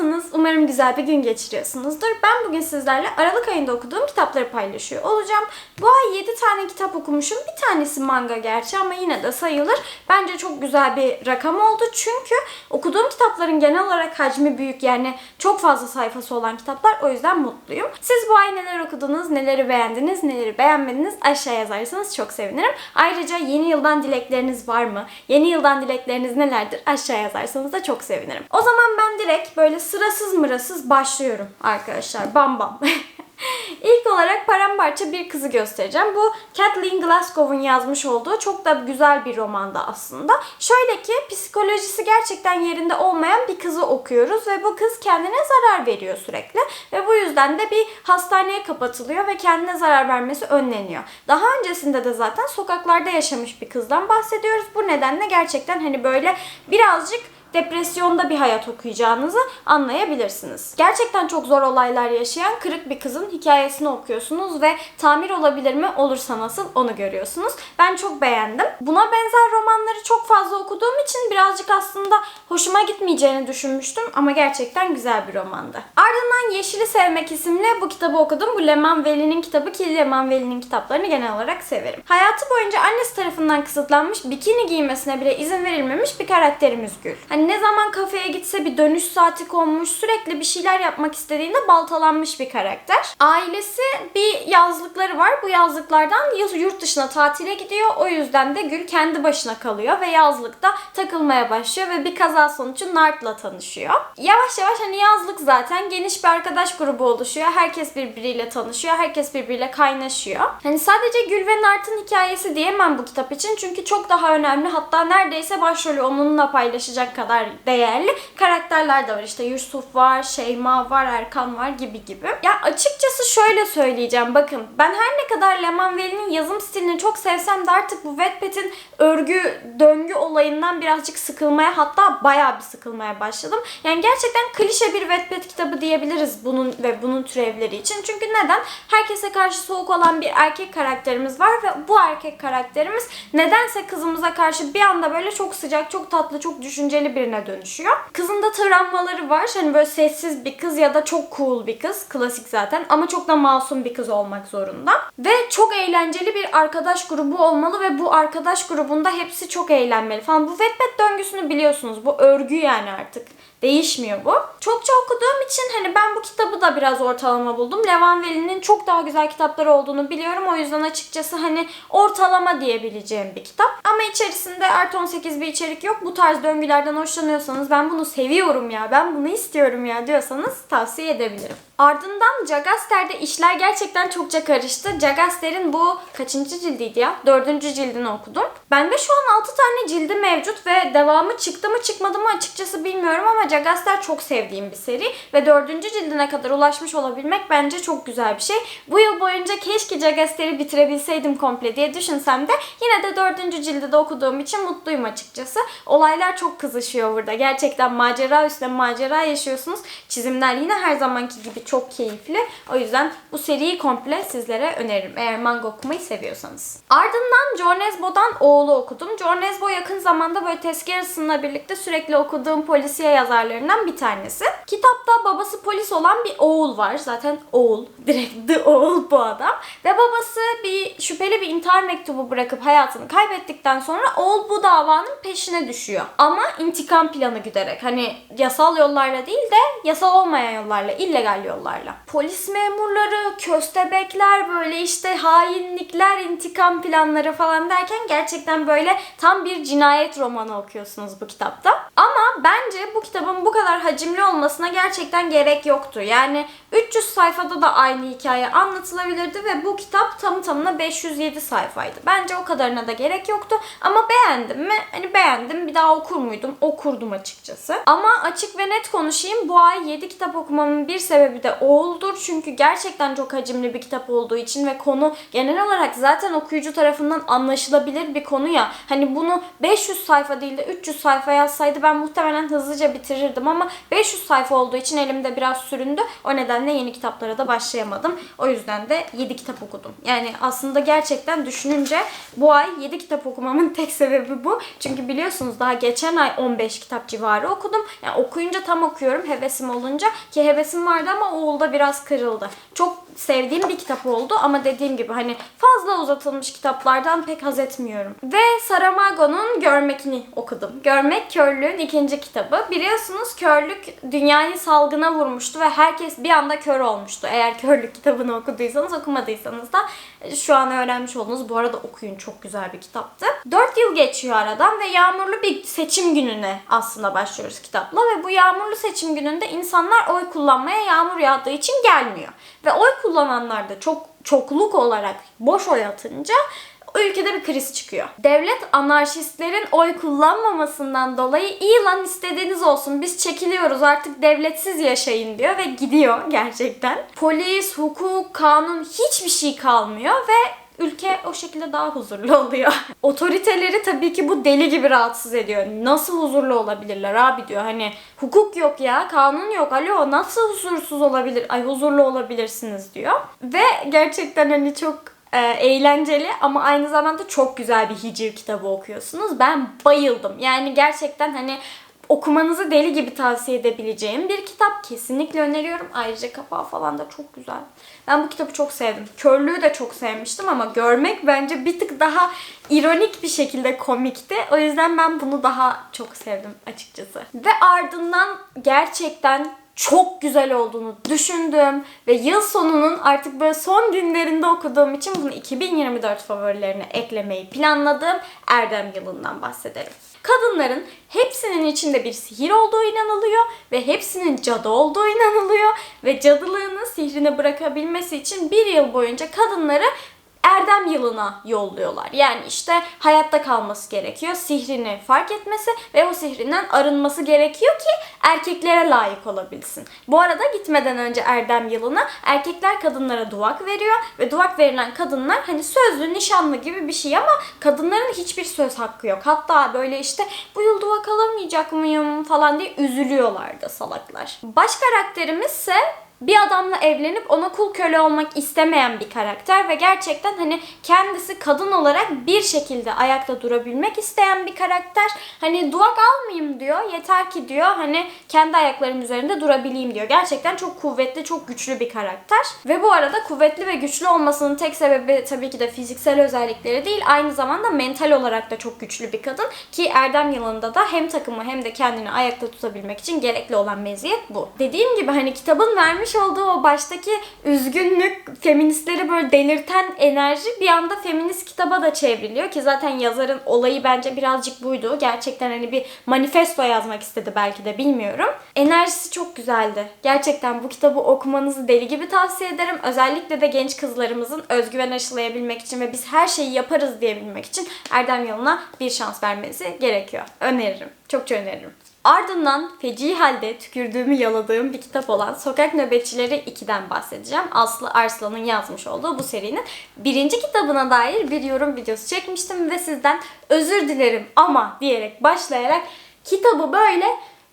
yaptınız? Umarım güzel bir gün geçiriyorsunuzdur. Ben bugün sizlerle Aralık ayında okuduğum kitapları paylaşıyor olacağım. Bu ay 7 tane kitap okumuşum. Bir tanesi manga gerçi ama yine de sayılır. Bence çok güzel bir rakam oldu. Çünkü okuduğum kitapların genel olarak hacmi büyük. Yani çok fazla sayfası olan kitaplar. O yüzden mutluyum. Siz bu ay neler okudunuz, neleri beğendiniz, neleri beğenmediniz aşağı yazarsanız çok sevinirim. Ayrıca yeni yıldan dilekleriniz var mı? Yeni yıldan dilekleriniz nelerdir? Aşağı yazarsanız da çok sevinirim. O zaman ben direkt böyle sırasız mırasız başlıyorum arkadaşlar. Bam bam. İlk olarak paramparça bir kızı göstereceğim. Bu Kathleen Glasgow'un yazmış olduğu çok da güzel bir romanda aslında. Şöyle ki psikolojisi gerçekten yerinde olmayan bir kızı okuyoruz ve bu kız kendine zarar veriyor sürekli. Ve bu yüzden de bir hastaneye kapatılıyor ve kendine zarar vermesi önleniyor. Daha öncesinde de zaten sokaklarda yaşamış bir kızdan bahsediyoruz. Bu nedenle gerçekten hani böyle birazcık depresyonda bir hayat okuyacağınızı anlayabilirsiniz. Gerçekten çok zor olaylar yaşayan kırık bir kızın hikayesini okuyorsunuz ve tamir olabilir mi olursa nasıl onu görüyorsunuz. Ben çok beğendim. Buna benzer romanları çok fazla okuduğum için birazcık aslında hoşuma gitmeyeceğini düşünmüştüm ama gerçekten güzel bir romandı. Ardından Yeşili Sevmek isimli bu kitabı okudum. Bu Leman Veli'nin kitabı ki Leman Veli'nin kitaplarını genel olarak severim. Hayatı boyunca annesi tarafından kısıtlanmış, bikini giymesine bile izin verilmemiş bir karakterimiz Gül. Hani ne zaman kafeye gitse bir dönüş saati konmuş, sürekli bir şeyler yapmak istediğinde baltalanmış bir karakter. Ailesi bir yazlıkları var. Bu yazlıklardan yurt dışına tatile gidiyor. O yüzden de Gül kendi başına kalıyor ve yazlıkta takılmaya başlıyor ve bir kaza sonucu Nart'la tanışıyor. Yavaş yavaş hani yazlık zaten geniş bir arkadaş grubu oluşuyor. Herkes birbiriyle tanışıyor. Herkes birbiriyle kaynaşıyor. Hani sadece Gül ve Nart'ın hikayesi diyemem bu kitap için. Çünkü çok daha önemli. Hatta neredeyse başrolü onunla paylaşacak kadar değerli karakterler de var. İşte Yusuf var, Şeyma var, Erkan var gibi gibi. Ya açıkçası şöyle söyleyeceğim. Bakın ben her ne kadar Leman Veli'nin yazım stilini çok sevsem de artık bu Wattpad'in örgü, döngü olayından birazcık sıkılmaya hatta bayağı bir sıkılmaya başladım. Yani gerçekten klişe bir Wattpad kitabı diyebiliriz bunun ve bunun türevleri için. Çünkü neden? Herkese karşı soğuk olan bir erkek karakterimiz var ve bu erkek karakterimiz nedense kızımıza karşı bir anda böyle çok sıcak, çok tatlı, çok düşünceli birine dönüşüyor. Kızın da travmaları var. Hani böyle sessiz bir kız ya da çok cool bir kız. Klasik zaten ama çok da masum bir kız olmak zorunda. Ve çok eğlenceli bir arkadaş grubu olmalı ve bu arkadaş grubunda hepsi çok eğlenmeli falan. Bu Wattpad döngüsünü biliyorsunuz. Bu örgü yani artık. Değişmiyor bu. Çokça okuduğum için hani ben bu kitabı da biraz ortalama buldum. Levan Veli'nin çok daha güzel kitapları olduğunu biliyorum. O yüzden açıkçası hani ortalama diyebileceğim bir kitap. Ama içerisinde artı 18 bir içerik yok. Bu tarz döngülerden hoşlanıyorsanız ben bunu seviyorum ya, ben bunu istiyorum ya diyorsanız tavsiye edebilirim. Ardından Jagaster'de işler gerçekten çokça karıştı. Jagaster'in bu kaçıncı cildiydi ya? Dördüncü cildini okudum. Bende şu an 6 tane cildi mevcut ve devamı çıktı mı çıkmadı mı açıkçası bilmiyorum ama Jagaster çok sevdiğim bir seri ve dördüncü cildine kadar ulaşmış olabilmek bence çok güzel bir şey. Bu yıl boyunca keşke Jagaster'i bitirebilseydim komple diye düşünsem de yine de dördüncü cildi de okuduğum için mutluyum açıkçası. Olaylar çok kızışıyor burada. Gerçekten macera üstüne macera yaşıyorsunuz. Çizimler yine her zamanki gibi çok keyifli. O yüzden bu seriyi komple sizlere öneririm. Eğer manga okumayı seviyorsanız. Ardından John Nesbo'dan Oğlu okudum. John Nesbo yakın zamanda böyle tezkerasıyla birlikte sürekli okuduğum polisiye yazarlarından bir tanesi. Kitapta babası polis olan bir oğul var. Zaten oğul. Direkt the oğul bu adam. Ve babası bir şüpheli bir intihar mektubu bırakıp hayatını kaybettikten sonra oğul bu davanın peşine düşüyor. Ama intikam planı güderek. Hani yasal yollarla değil de yasal olmayan yollarla, illegal yollarla yollarla. Polis memurları, köstebekler, böyle işte hainlikler, intikam planları falan derken gerçekten böyle tam bir cinayet romanı okuyorsunuz bu kitapta. Ama bence bu kitabın bu kadar hacimli olmasına gerçekten gerek yoktu. Yani 300 sayfada da aynı hikaye anlatılabilirdi ve bu kitap tamı tamına 507 sayfaydı. Bence o kadarına da gerek yoktu. Ama beğendim mi? Hani beğendim. Bir daha okur muydum? Okurdum açıkçası. Ama açık ve net konuşayım. Bu ay 7 kitap okumamın bir sebebi de oğuldur. Çünkü gerçekten çok hacimli bir kitap olduğu için ve konu genel olarak zaten okuyucu tarafından anlaşılabilir bir konu ya. Hani bunu 500 sayfa değil de 300 sayfa yazsaydı ben muhtemelen hızlıca bitirir bitirirdim ama 500 sayfa olduğu için elimde biraz süründü. O nedenle yeni kitaplara da başlayamadım. O yüzden de 7 kitap okudum. Yani aslında gerçekten düşününce bu ay 7 kitap okumamın tek sebebi bu. Çünkü biliyorsunuz daha geçen ay 15 kitap civarı okudum. Yani okuyunca tam okuyorum hevesim olunca ki hevesim vardı ama o olda biraz kırıldı. Çok sevdiğim bir kitap oldu ama dediğim gibi hani fazla uzatılmış kitaplardan pek haz etmiyorum. Ve Saramago'nun Görmek'ini okudum. Görmek körlüğün ikinci kitabı. Biliyorsunuz körlük dünyayı salgına vurmuştu ve herkes bir anda kör olmuştu. Eğer körlük kitabını okuduysanız okumadıysanız da şu an öğrenmiş oldunuz. Bu arada okuyun çok güzel bir kitaptı. 4 yıl geçiyor aradan ve yağmurlu bir seçim gününe aslında başlıyoruz kitapla ve bu yağmurlu seçim gününde insanlar oy kullanmaya yağmur yağdığı için gelmiyor. Ve oy kullananlar da çok çokluk olarak boş oy atınca ülkede bir kriz çıkıyor. Devlet anarşistlerin oy kullanmamasından dolayı iyi lan istediğiniz olsun biz çekiliyoruz artık devletsiz yaşayın diyor ve gidiyor gerçekten. Polis, hukuk, kanun hiçbir şey kalmıyor ve ülke o şekilde daha huzurlu oluyor. Otoriteleri tabii ki bu deli gibi rahatsız ediyor. Nasıl huzurlu olabilirler abi diyor. Hani hukuk yok ya, kanun yok. Alo nasıl huzursuz olabilir? Ay huzurlu olabilirsiniz diyor. Ve gerçekten hani çok e, eğlenceli ama aynı zamanda çok güzel bir hiciv kitabı okuyorsunuz. Ben bayıldım. Yani gerçekten hani okumanızı deli gibi tavsiye edebileceğim bir kitap. Kesinlikle öneriyorum. Ayrıca kapağı falan da çok güzel. Ben bu kitabı çok sevdim. Körlüğü de çok sevmiştim ama görmek bence bir tık daha ironik bir şekilde komikti. O yüzden ben bunu daha çok sevdim açıkçası. Ve ardından gerçekten çok güzel olduğunu düşündüm. Ve yıl sonunun artık böyle son günlerinde okuduğum için bunu 2024 favorilerine eklemeyi planladığım Erdem yılından bahsedelim. Kadınların hepsinin içinde bir sihir olduğu inanılıyor ve hepsinin cadı olduğu inanılıyor. Ve cadılığını sihrini bırakabilmesi için bir yıl boyunca kadınları Erdem yılına yolluyorlar. Yani işte hayatta kalması gerekiyor. Sihrini fark etmesi ve o sihrinden arınması gerekiyor ki erkeklere layık olabilsin. Bu arada gitmeden önce Erdem yılına erkekler kadınlara duvak veriyor ve duvak verilen kadınlar hani sözlü, nişanlı gibi bir şey ama kadınların hiçbir söz hakkı yok. Hatta böyle işte bu yıl duvak alamayacak mıyım falan diye üzülüyorlar da salaklar. Baş karakterimiz ise bir adamla evlenip ona kul köle olmak istemeyen bir karakter ve gerçekten hani kendisi kadın olarak bir şekilde ayakta durabilmek isteyen bir karakter. Hani duvak almayayım diyor. Yeter ki diyor hani kendi ayaklarım üzerinde durabileyim diyor. Gerçekten çok kuvvetli, çok güçlü bir karakter. Ve bu arada kuvvetli ve güçlü olmasının tek sebebi tabii ki de fiziksel özellikleri değil. Aynı zamanda mental olarak da çok güçlü bir kadın ki Erdem yılında da hem takımı hem de kendini ayakta tutabilmek için gerekli olan meziyet bu. Dediğim gibi hani kitabın vermiş vermiş olduğu o baştaki üzgünlük, feministleri böyle delirten enerji bir anda feminist kitaba da çevriliyor ki zaten yazarın olayı bence birazcık buydu. Gerçekten hani bir manifesto yazmak istedi belki de bilmiyorum. Enerjisi çok güzeldi. Gerçekten bu kitabı okumanızı deli gibi tavsiye ederim. Özellikle de genç kızlarımızın özgüven aşılayabilmek için ve biz her şeyi yaparız diyebilmek için Erdem yoluna bir şans vermesi gerekiyor. Öneririm. Çok öneririm. Ardından feci halde tükürdüğümü yaladığım bir kitap olan Sokak Nöbetçileri 2'den bahsedeceğim. Aslı Arslan'ın yazmış olduğu bu serinin birinci kitabına dair bir yorum videosu çekmiştim ve sizden özür dilerim ama diyerek başlayarak kitabı böyle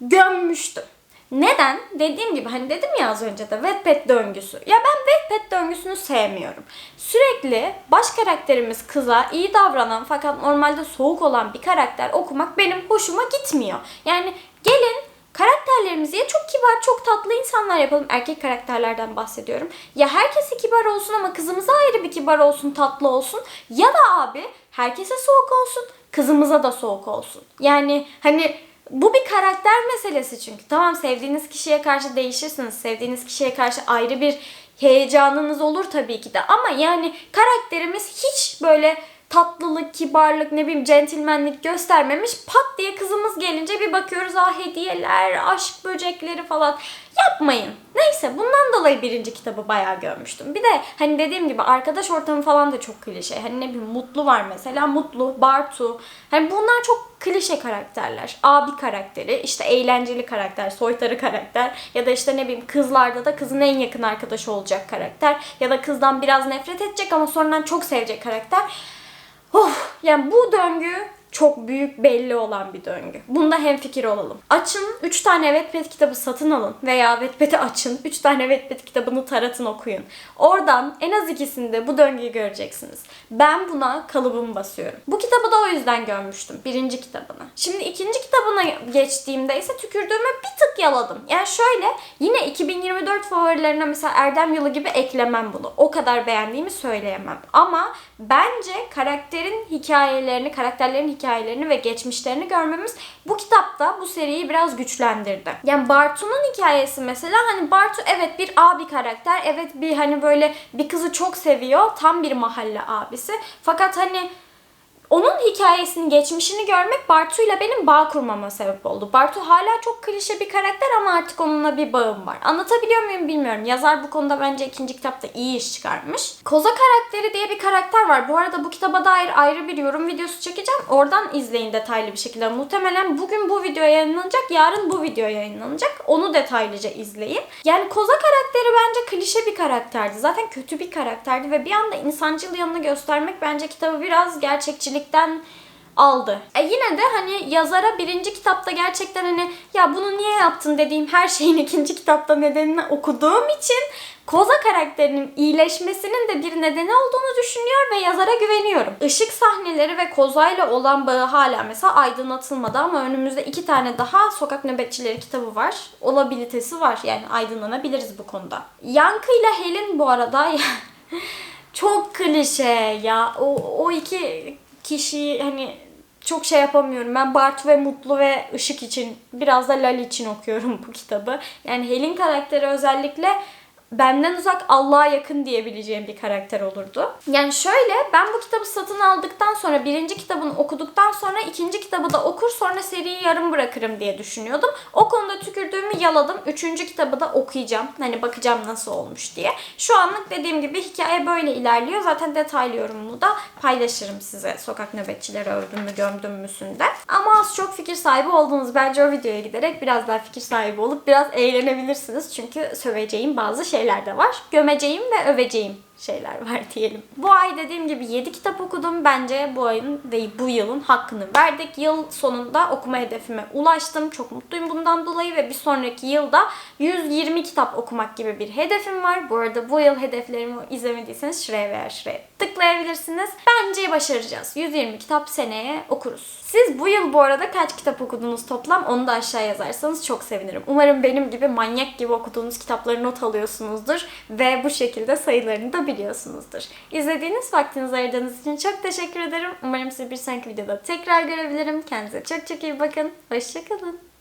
gömmüştüm. Neden? Dediğim gibi hani dedim ya az önce de Wattpad döngüsü. Ya ben Wattpad döngüsünü sevmiyorum. Sürekli baş karakterimiz kıza iyi davranan fakat normalde soğuk olan bir karakter okumak benim hoşuma gitmiyor. Yani gelin karakterlerimizi ya çok kibar, çok tatlı insanlar yapalım. Erkek karakterlerden bahsediyorum. Ya herkese kibar olsun ama kızımıza ayrı bir kibar olsun, tatlı olsun. Ya da abi herkese soğuk olsun, kızımıza da soğuk olsun. Yani hani bu bir karakter meselesi çünkü. Tamam sevdiğiniz kişiye karşı değişirsiniz. Sevdiğiniz kişiye karşı ayrı bir heyecanınız olur tabii ki de. Ama yani karakterimiz hiç böyle tatlılık, kibarlık, ne bileyim centilmenlik göstermemiş. Pat diye kızımız gelince bir bakıyoruz ah hediyeler, aşk böcekleri falan. Yapmayın. Neyse bundan dolayı birinci kitabı bayağı görmüştüm. Bir de hani dediğim gibi arkadaş ortamı falan da çok klişe. Hani ne bileyim Mutlu var mesela. Mutlu, Bartu. Hani bunlar çok klişe karakterler. Abi karakteri, işte eğlenceli karakter, soytarı karakter ya da işte ne bileyim kızlarda da kızın en yakın arkadaşı olacak karakter ya da kızdan biraz nefret edecek ama sonradan çok sevecek karakter. Of, yani bu döngü çok büyük belli olan bir döngü. Bunda hemfikir olalım. Açın 3 tane Wattpad kitabı satın alın veya Wattpad'i açın 3 tane Wattpad kitabını taratın okuyun. Oradan en az ikisinde bu döngüyü göreceksiniz. Ben buna kalıbımı basıyorum. Bu kitabı da o yüzden görmüştüm. Birinci kitabını. Şimdi ikinci kitabına geçtiğimde ise tükürdüğümü bir tık yaladım. Yani şöyle yine 2024 favorilerine mesela Erdem Yılı gibi eklemem bunu. O kadar beğendiğimi söyleyemem. Ama bence karakterin hikayelerini, karakterlerin hikayelerini ve geçmişlerini görmemiz bu kitapta bu seriyi biraz güçlendirdi. Yani Bartu'nun hikayesi mesela hani Bartu evet bir abi karakter. Evet bir hani böyle bir kızı çok seviyor. Tam bir mahalle abisi. Fakat hani onun hikayesini, geçmişini görmek Bartu ile benim bağ kurmama sebep oldu. Bartu hala çok klişe bir karakter ama artık onunla bir bağım var. Anlatabiliyor muyum bilmiyorum. Yazar bu konuda bence ikinci kitapta iyi iş çıkarmış. Koza karakteri diye bir karakter var. Bu arada bu kitaba dair ayrı bir yorum videosu çekeceğim. Oradan izleyin detaylı bir şekilde. Muhtemelen bugün bu video yayınlanacak, yarın bu video yayınlanacak. Onu detaylıca izleyin. Yani Koza karakteri bence klişe bir karakterdi. Zaten kötü bir karakterdi ve bir anda insancıl yanını göstermek bence kitabı biraz gerçekçilikten aldı. E yine de hani yazara birinci kitapta gerçekten hani ya bunu niye yaptın dediğim her şeyin ikinci kitapta nedenini okuduğum için Koza karakterinin iyileşmesinin de bir nedeni olduğunu düşünüyor ve yazara güveniyorum. Işık sahneleri ve Koza'yla olan bağı hala mesela aydınlatılmadı ama önümüzde iki tane daha Sokak Nöbetçileri kitabı var. Olabilitesi var yani aydınlanabiliriz bu konuda. Yankı ile Helin bu arada çok klişe ya. O, o iki kişiyi hani çok şey yapamıyorum. Ben Bartu ve Mutlu ve Işık için biraz da Lali için okuyorum bu kitabı. Yani Helin karakteri özellikle benden uzak Allah'a yakın diyebileceğim bir karakter olurdu. Yani şöyle ben bu kitabı satın aldıktan sonra birinci kitabını okuduktan sonra ikinci kitabı da okur sonra seriyi yarım bırakırım diye düşünüyordum. O konuda tükürdüğümü yaladım. Üçüncü kitabı da okuyacağım. Hani bakacağım nasıl olmuş diye. Şu anlık dediğim gibi hikaye böyle ilerliyor. Zaten detaylı yorumumu da paylaşırım size sokak nöbetçileri öldüm mü gömdüm müsünde. Ama az çok fikir sahibi oldunuz. Bence o videoya giderek biraz daha fikir sahibi olup biraz eğlenebilirsiniz. Çünkü söveceğim bazı şeyler de var. Gömeceğim ve öveceğim şeyler var diyelim. Bu ay dediğim gibi 7 kitap okudum. Bence bu ayın değil bu yılın hakkını verdik. Yıl sonunda okuma hedefime ulaştım. Çok mutluyum bundan dolayı ve bir sonraki yılda 120 kitap okumak gibi bir hedefim var. Bu arada bu yıl hedeflerimi izlemediyseniz şuraya veya şuraya tıklayabilirsiniz. Bence başaracağız. 120 kitap seneye okuruz. Siz bu yıl bu arada kaç kitap okudunuz toplam onu da aşağı yazarsanız çok sevinirim. Umarım benim gibi manyak gibi okuduğunuz kitapları not alıyorsunuzdur ve bu şekilde sayılarını da biliyorsunuzdur. İzlediğiniz vaktinizi ayırdığınız için çok teşekkür ederim. Umarım sizi bir sonraki videoda tekrar görebilirim. Kendinize çok çok iyi bakın. Hoşçakalın.